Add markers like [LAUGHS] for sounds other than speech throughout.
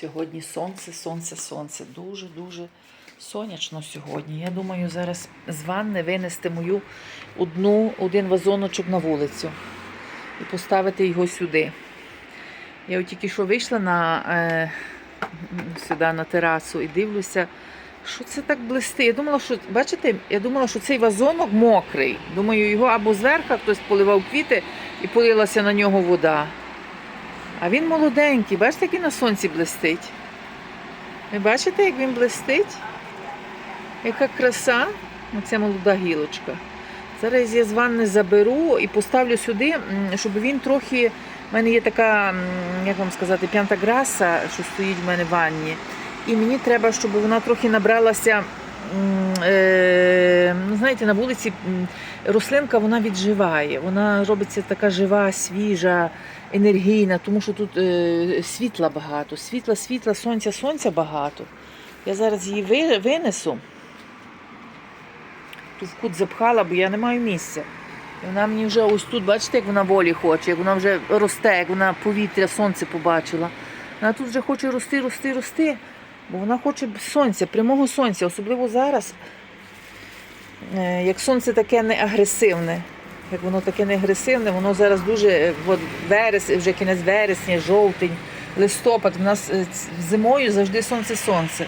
Сьогодні сонце, сонце, сонце. Дуже-дуже сонячно сьогодні. Я думаю, зараз з ванни винести мою одну, один вазоночок на вулицю і поставити його сюди. Я от тільки що вийшла на, е, сюди на терасу і дивлюся, що це так блисти. Я думала, що бачите, я думала, що цей вазонок мокрий. Думаю, його або зверху хтось поливав квіти і полилася на нього вода. А він молоденький, бачите, який на сонці блистить. Ви бачите, як він блистить? Яка краса? Оця молода гілочка. Зараз я з ванни заберу і поставлю сюди, щоб він трохи. У мене є така, як вам сказати, п'янтаграса, що стоїть в мене в ванні. І мені треба, щоб вона трохи набралася. Е, ну, знаєте, на вулиці рослинка вона відживає, вона робиться така жива, свіжа, енергійна, тому що тут е, світла багато, світла, світла, сонця, сонця багато. Я зараз її винесу. Ту в кут запхала, бо я не маю місця. І вона мені вже ось тут, бачите, як вона волі хоче, як вона вже росте, як вона повітря, сонце побачила. Вона тут вже хоче рости, рости, рости, бо вона хоче сонця, прямого сонця, особливо зараз, е, як сонце таке не агресивне. Як воно таке не агресивне, воно зараз дуже е, от верес, вже кінець вересня, жовтень, листопад. У нас е, зимою завжди сонце-сонце.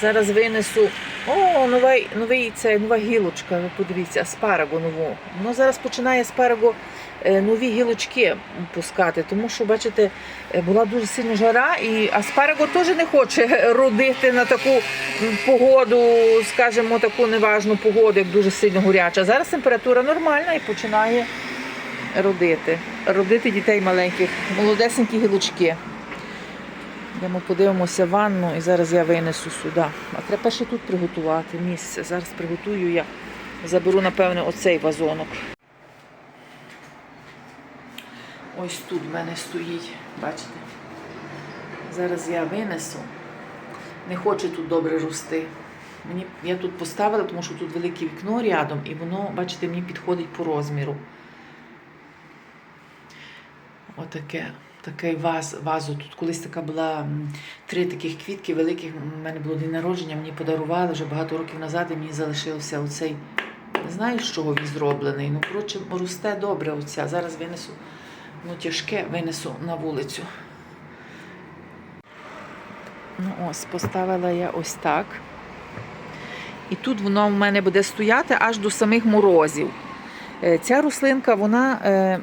Зараз винесу. О, новий, новий це нова гілочка. Ви подивіться, аспарагу нову. Воно зараз починає аспарагу нові гілочки пускати, тому що, бачите, е, була дуже сильна жара, і аспараго теж не хоче [LAUGHS] родити на таку погоду, скажімо, таку неважну погоду, як дуже сильно горяча. Зараз температура нормальна і починає родити. Родити дітей маленьких, молодесенькі гілочки. Йдемо подивимося ванну і зараз я винесу сюди. А треба ще тут приготувати місце. Зараз приготую я. Заберу, напевне, оцей вазонок. Ось тут в мене стоїть, бачите? Зараз я винесу. Не хоче тут добре рости. Мені, я тут поставила, тому що тут велике вікно рядом, і воно, бачите, мені підходить по розміру. Отаке, такий ваз, вазу. Тут колись така була три таких квітки великих. У мене було день народження, мені подарували вже багато років назад, і мені залишився оцей. Не знаю, з чого він зроблений. Ну, коротше, росте добре оця. Зараз винесу, ну тяжке, винесу на вулицю. Ну ось, поставила я ось так. І тут воно в мене буде стояти аж до самих морозів. Е, Ця рослинка, вона, е,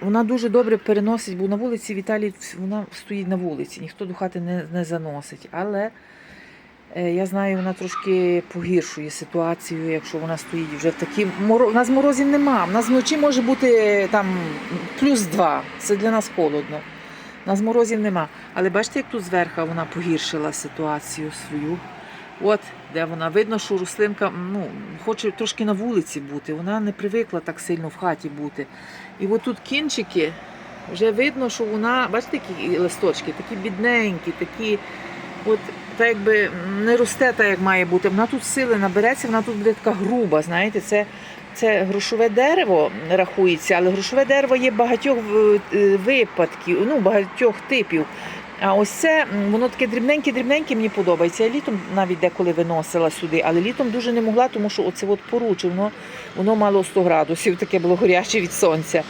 вона дуже добре переносить, бо на вулиці в Італії вона стоїть на вулиці, ніхто до хати не, не заносить. Але я знаю, вона трошки погіршує ситуацію, якщо вона стоїть вже в такі моро... У нас морозів нема. У нас вночі може бути е, там плюс два. Це для нас холодно. У нас морозів нема. Але бачите, як тут зверху вона погіршила ситуацію свою. От де вона. Видно, що рослинка ну, хоче трошки на вулиці бути. Вона не привикла так сильно в хаті бути. І от тут кінчики, вже видно, що вона, бачите, які листочки, такі бідненькі, такі, от так якби не росте так, як має бути. Вона тут сили набереться, вона тут буде така груба. Знаєте, це. Це грошове дерево рахується, але грошове дерево є багатьох е, випадків, ну багатьох типів. А ось це воно таке дрібненьке-дрібненьке, мені подобається. Я літом навіть деколи виносила сюди, але літом дуже не могла, тому що оце от поруче, воно, воно мало 100 градусів, таке було горяче від сонця.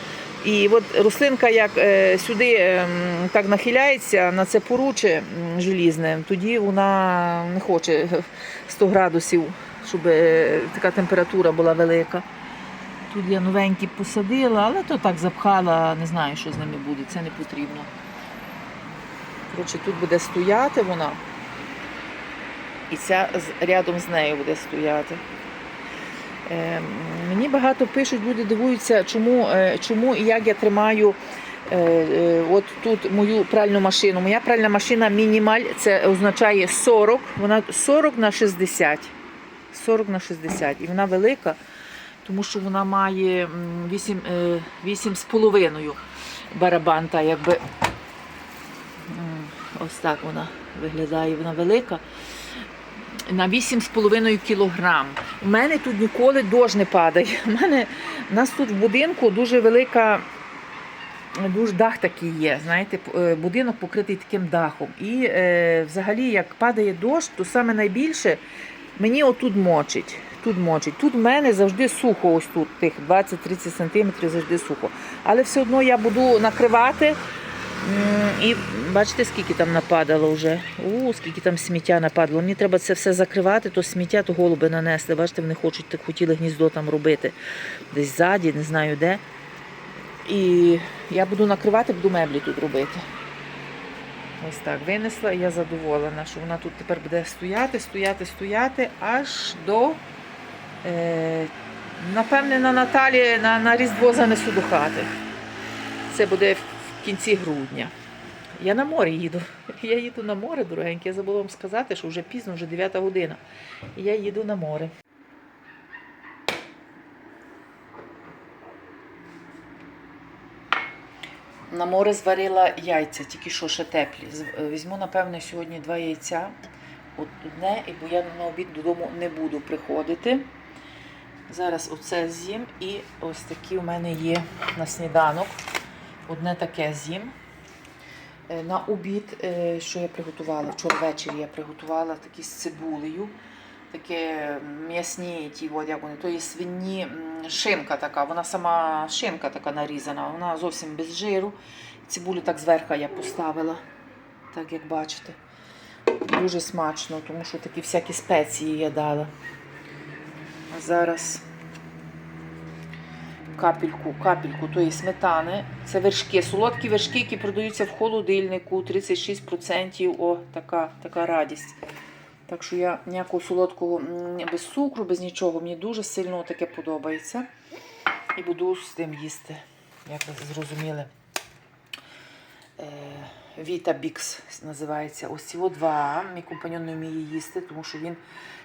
І от рослинка, як е, сюди ем, так нахиляється на це поруче желізне, тоді вона не хоче [LAUGHS] 100 градусів, щоб е, така температура була велика. Тут я новенькі посадила, але то так запхала, не знаю, що з ними буде, це не потрібно. Коротше, тут буде стояти вона, і ця рядом з нею буде стояти. Мені багато пишуть, люди дивуються, чому, е, чому і як я тримаю е, е, от тут мою пральну машину. Моя пральна машина мінімаль, це означає 40, вона 40 на 60. 40 на 60. І вона велика, тому що вона має м, 8, е, 8 з половиною барабан, та якби ось так вона виглядає, вона велика. На 8,5 кілограм. У мене тут ніколи дощ не падає. У мене у нас тут в будинку дуже велика дуже дах такий є. Знаєте, е, будинок покритий таким дахом. І е, взагалі, як падає дощ, то саме найбільше мені отут мочить. Тут мочить. Тут в мене завжди сухо, ось тут, тих 20-30 сантиметрів завжди сухо. Але все одно я буду накривати. І бачите, скільки там нападало вже. У, скільки там сміття нападало. Мені треба це все закривати, то сміття, то голуби нанесли. Бачите, вони хочуть так хотіли гніздо там робити. Десь ззаді, не знаю де. І я буду накривати, буду меблі тут робити. Ось так винесла, і я задоволена, що вона тут тепер буде стояти, стояти, стояти аж до. Е, напевне, на Наталі на, на Різдво занесу до хати. Це буде кінці грудня. Я на море їду. [LAUGHS] Я їду на море, дорогенькі. Я забула вам сказати, що вже пізно, вже 9 година. Я їду на море. На море зварила яйця, тільки що ще теплі. Візьму, напевне, сьогодні два яйця. Одне, бо я на обід додому не буду приходити. Зараз оце з'їм і ось такі у мене є на сніданок. Одне таке з'їм. Е, На обід, е, що я приготувала? Вчора ввечері я приготувала такі з цибулею. Таке м'ясні, ті, от, як вони, то є свині шинка така, вона сама шинка така нарізана, вона зовсім без жиру. Цибулю так зверху я поставила, так як бачите. Дуже смачно, тому що такі всякі спеції я дала. А зараз капельку, капельку тої сметани. Це вершки, солодкі вершки, які продаються в холодильнику, 36%. О, така, така радість. Так що я ніякого солодкого без цукру, без нічого. Мені дуже сильно таке подобається. І буду з тим їсти, як ви зрозуміли. Е, Віта Бікс називається. Ось ці два. Мій компаньон не вміє їсти, тому що він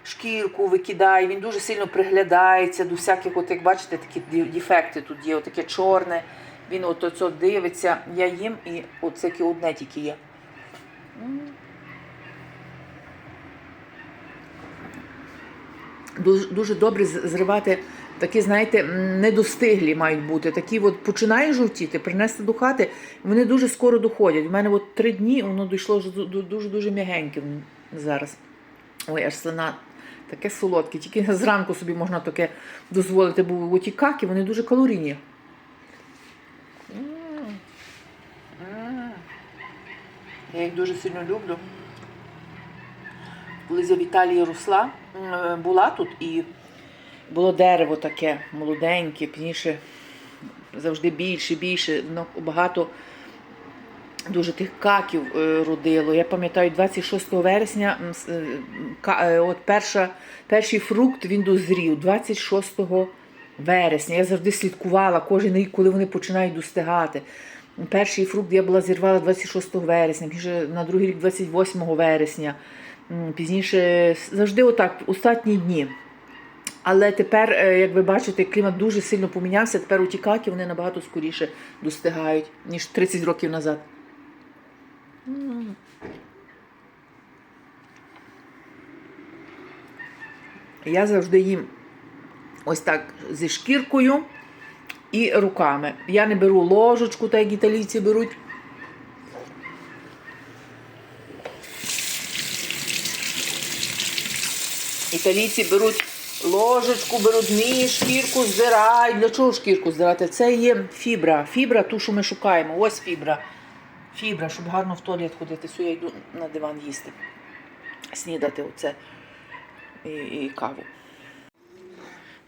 шкірку викидає, він дуже сильно приглядається до всяких, от як бачите, такі дефекти тут є, таке чорне. Він от оце дивиться, я їм і оце одне тільки є. Дуже добре зривати такі, знаєте, недостиглі мають бути. Такі от починає жовтіти, принести до хати, вони дуже скоро доходять. У мене от три дні воно дійшло дуже-дуже м'ягеньке зараз. Ой, аж слина таке солодке. Тільки зранку собі можна таке дозволити, бо ті каки, вони дуже калорійні. Я їх дуже сильно люблю. Коли я в Італії росла, була тут і було дерево таке молоденьке, пізніше завжди більше, більше, багато дуже тих каків е, родило. Я пам'ятаю, 26 вересня е, е, от перша, перший фрукт він дозрів 26 вересня. Я завжди слідкувала кожен рік, коли вони починають достигати. Перший фрукт я була зірвала 26 вересня, пізніше на другий рік 28 вересня. Пізніше завжди отак, останні дні. Але тепер, е, як ви бачите, клімат дуже сильно помінявся. Тепер утікаки вони набагато скоріше достигають, ніж 30 років назад. Я завжди їм ось так зі шкіркою і руками. Я не беру ложечку, так як італійці беруть. Італійці беруть ложечку, беруть ні, шкірку здирають. Для чого шкірку здирати? Це є фібра. Фібра, ту, що ми шукаємо. Ось фібра. Фібра, щоб гарно в туалет ходити. Все, я йду на диван їсти. Снідати оце і, і каву.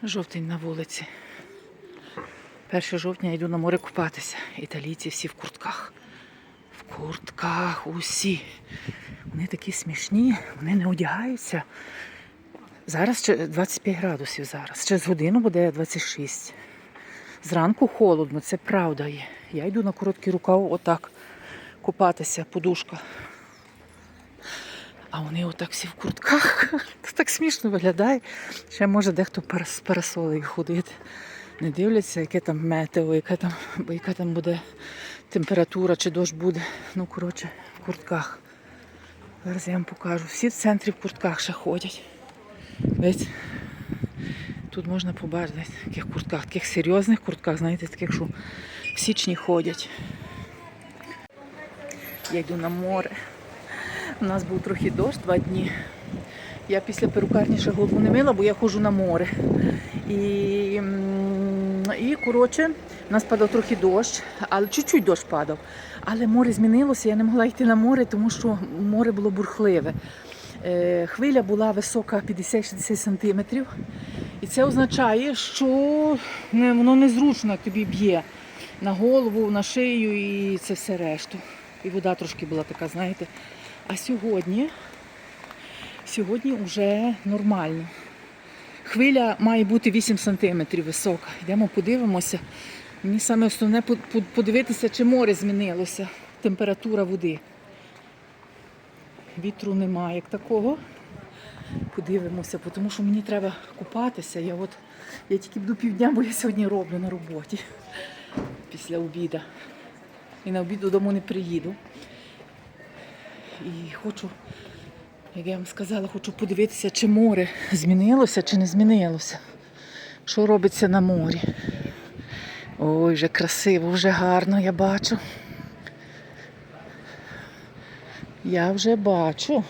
Жовтень на вулиці. 1 жовтня я йду на море купатися. Італійці всі в куртках. В куртках усі. Вони такі смішні, вони не одягаються. Зараз 25 градусів зараз. Через годину буде 26. Зранку холодно, це правда є. Я йду на короткий рукав отак купатися, подушка. А вони отак всі в куртках. [LAUGHS] Це так смішно виглядає. Ще може дехто з парасолею ходити. Не дивляться, яке там метео, яка там, яка там буде температура, чи дощ буде. Ну, коротше, в куртках. Зараз я вам покажу. Всі в центрі в куртках ще ходять. Весь Тут можна побачити в таких куртках, таких серйозних куртках, знаєте, таких, що в січні ходять. Я йду на море. У нас був трохи дощ два дні. Я після перукарні ще голову не мила, бо я ходжу на море. І, і коротше, у нас падав трохи дощ, але чуть-чуть дощ падав. Але море змінилося, я не могла йти на море, тому що море було бурхливе. Е, Хвиля була висока 50-60 сантиметрів. І це означає, що воно незручно тобі б'є на голову, на шию і це все решту. І вода трошки була така, знаєте. А сьогодні, сьогодні вже нормально. Хвиля має бути 8 сантиметрів висока. Йдемо подивимося. Мені саме основне по- по- подивитися, чи море змінилося, температура води. Вітру немає як такого. Подивимося, тому що мені треба купатися. Я от я тільки буду півдня, бо я сьогодні роблю на роботі після обіду. І на обід додому не приїду. І хочу, як я вам сказала, хочу подивитися, чи море змінилося, чи не змінилося. Що робиться на морі. Ой, вже красиво, вже гарно, я бачу. Я вже бачу.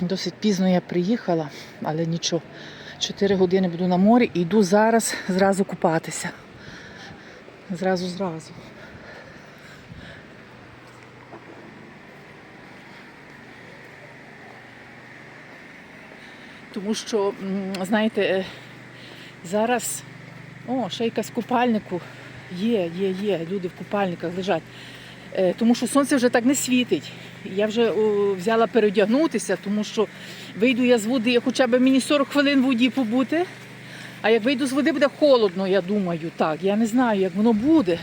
Досить пізно я приїхала, але нічого. Чотири години буду на морі і йду зараз зразу купатися. Зразу, зразу. Тому що, знаєте, е, зараз о, ще якась купальнику є, є, є. Люди в купальниках лежать. Е, Тому що сонце вже так не світить. Я вже взяла переодягнутися, тому що вийду я з води, хоча б мені 40 хвилин в воді побути. А як вийду з води, буде холодно, я думаю, так. Я не знаю, як воно буде.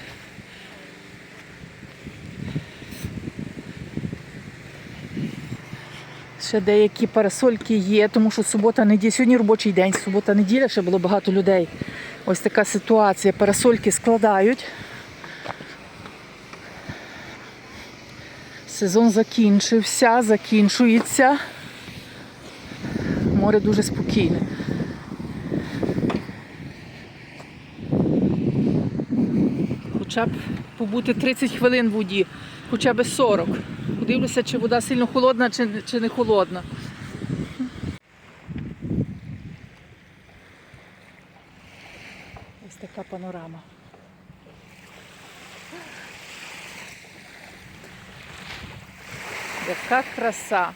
Ще деякі парасольки є, тому що субота неділя. Сьогодні робочий день, субота неділя, ще було багато людей. Ось така ситуація. Парасольки складають. Сезон закінчився, закінчується. Море дуже спокійне. Хоча б побути 30 хвилин в воді, хоча б 40. Подивлюся, чи вода сильно холодна, чи, не холодна. Ось така панорама. Яка краса.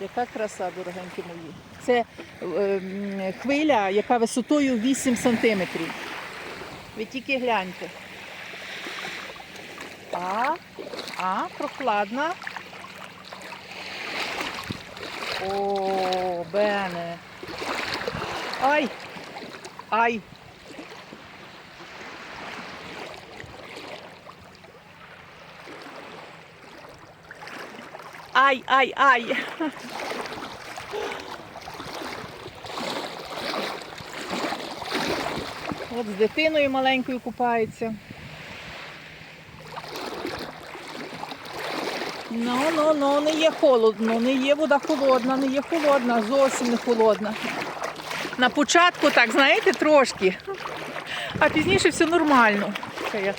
Яка краса, дорогенькі мої. Це е, хвиля, яка висотою 8 сантиметрів. Ви тільки гляньте. А, а, прохладна. О, бене. Ай! Ай! Ай, ай, ай! От з дитиною маленькою купається. Ну, ну, ну, не є холодно, не є вода холодна, не є холодна, зовсім не холодна. На початку так, знаєте, трошки. А пізніше все нормально. Така я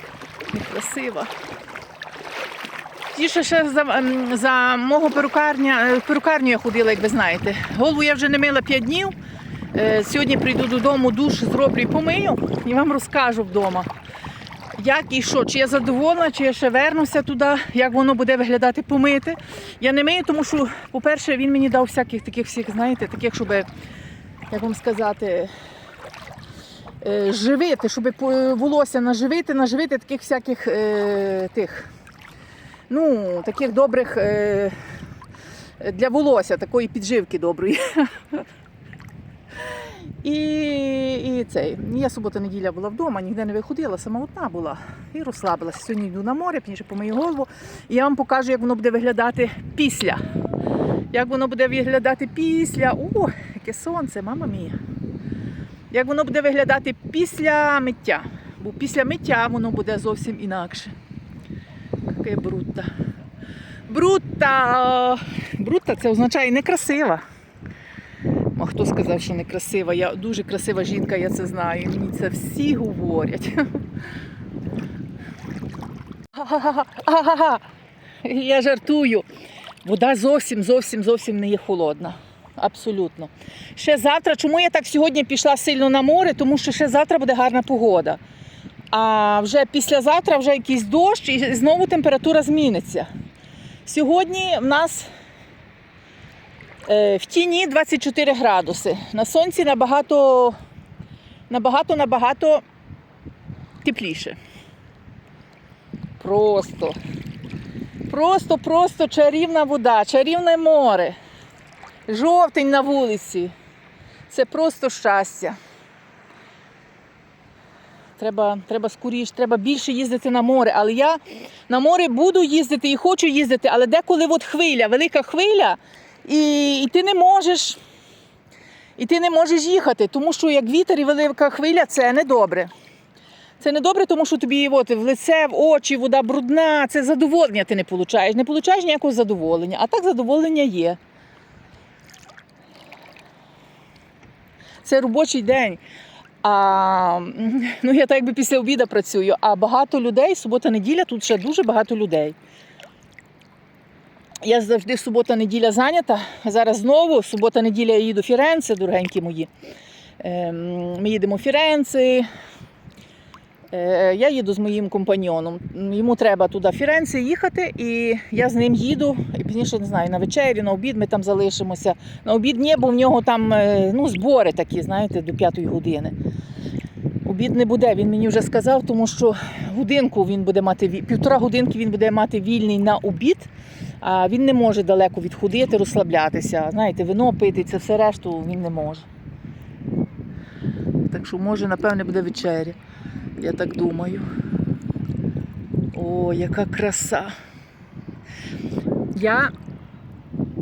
некрасива. Ті, ще за, за мого перукарня, е, перукарню я ходила, як ви знаєте. Голову я вже не мила 5 днів. Е, Сьогодні прийду додому, душ зроблю і помию і вам розкажу вдома. Як і що, чи я задоволена, чи я ще вернуся туди, як воно буде виглядати помити. Я не мию, тому що, по-перше, він мені дав всяких таких всіх, знаєте, таких, щоб, як вам сказати, е, живити, щоб волосся наживити, наживити таких всяких е, тих, ну, таких добрих е, для волосся, такої підживки доброї. І, і цей. Я субота-неділя була вдома, ніде не виходила, сама одна була і розслабилася. Сьогодні йду на море, пізніше помию голову. І я вам покажу, як воно буде виглядати після. Як воно буде виглядати після. О, яке сонце, мама мія. Як воно буде виглядати після миття. Бо після миття воно буде зовсім інакше. Яке брудно. Брутта! Брутта це означає некрасива. А хто сказав, що некрасива? Я дуже красива жінка, я це знаю. Мені це всі говорять. Я жартую. Вода зовсім, зовсім, зовсім не є холодна. Абсолютно. Ще завтра, чому я так сьогодні пішла сильно на море? Тому що ще завтра буде гарна погода. А вже післязавтра вже якийсь дощ і знову температура зміниться. Сьогодні в нас е, в тіні 24 градуси. На сонці набагато, набагато, набагато тепліше. Просто. Просто, просто чарівна вода, чарівне море. Жовтень на вулиці. Це просто щастя. Треба, треба скоріш, треба більше їздити на море. Але я на море буду їздити і хочу їздити, але деколи от хвиля, велика хвиля, і, і ти не можеш. І ти не можеш їхати, тому що як вітер і велика хвиля це не добре. Це не добре, тому що тобі от, в лице, в очі, вода брудна, це задоволення ти не получаєш. Не получаєш ніякого задоволення. А так задоволення є. Це робочий день. А, [LAUGHS] ну, я так якби після обіду працюю, а багато людей, субота-неділя, тут ще дуже багато людей. Я завжди субота-неділя зайнята. Зараз знову, субота-неділя я їду в Фіренце, дорогенькі мої. Ем, Ми їдемо в Фіренце. Е, Я їду з моїм компаньйоном. Йому треба туди в Фіренце їхати, і я з ним їду. І пізніше не знаю, на вечері, на обід ми там залишимося. На обід ні, бо в нього там е, ну, збори такі, знаєте, до п'ятої години. Обід не буде, він мені вже сказав, тому що годинку він буде мати півтора годинки він буде мати вільний на обід, а він не може далеко відходити, розслаблятися. Знаєте, вино пити, це все решту він не може. Так що, може, напевне, буде вечеря. Я так думаю. О, яка краса. Я,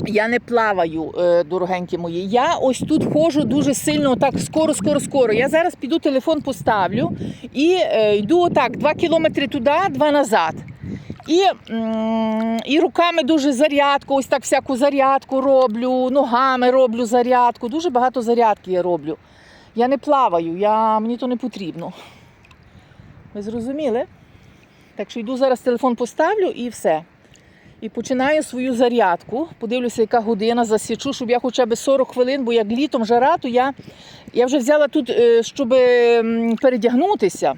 я не плаваю, е, дорогенькі мої. Я ось тут ходжу дуже сильно, так скоро, скоро, скоро. Я зараз піду телефон поставлю і е, йду отак, два кілометри туди, два назад. І, і руками дуже зарядку, ось так всяку зарядку роблю, ногами роблю зарядку. Дуже багато зарядки я роблю. Я не плаваю, я, мені то не потрібно. Ви зрозуміли? Так що йду зараз телефон поставлю і все. І починаю свою зарядку. Подивлюся, яка година, засічу, щоб я хоча б 40 хвилин, бо як літом жара, то я, я вже взяла тут, е, щоб передягнутися.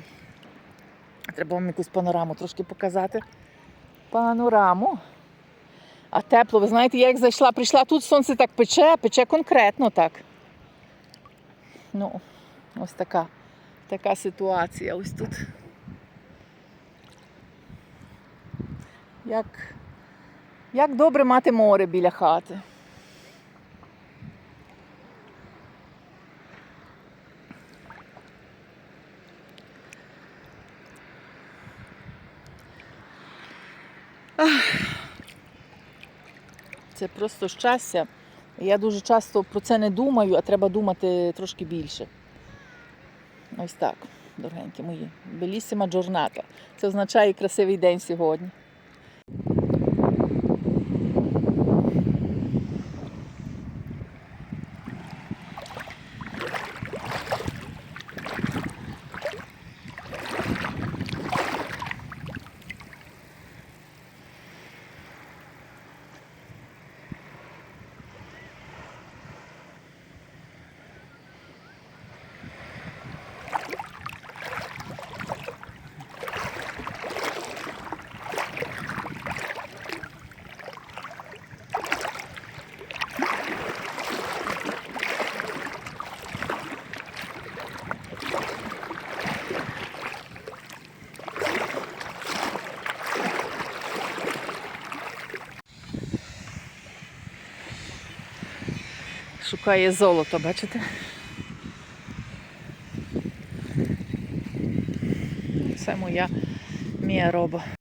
Треба вам якусь панораму трошки показати. Панораму. А тепло, ви знаєте, я як зайшла, прийшла тут, сонце так пече, пече конкретно так. Ну, ось така, така ситуація ось тут. Як, як добре мати море біля хати. Це просто щастя. Я дуже часто про це не думаю, а треба думати трошки більше. Ось так, дорогенькі мої. Белісіма джорната. Це означає красивий день сьогодні. Шукає золото, бачите? Це моя мія роба.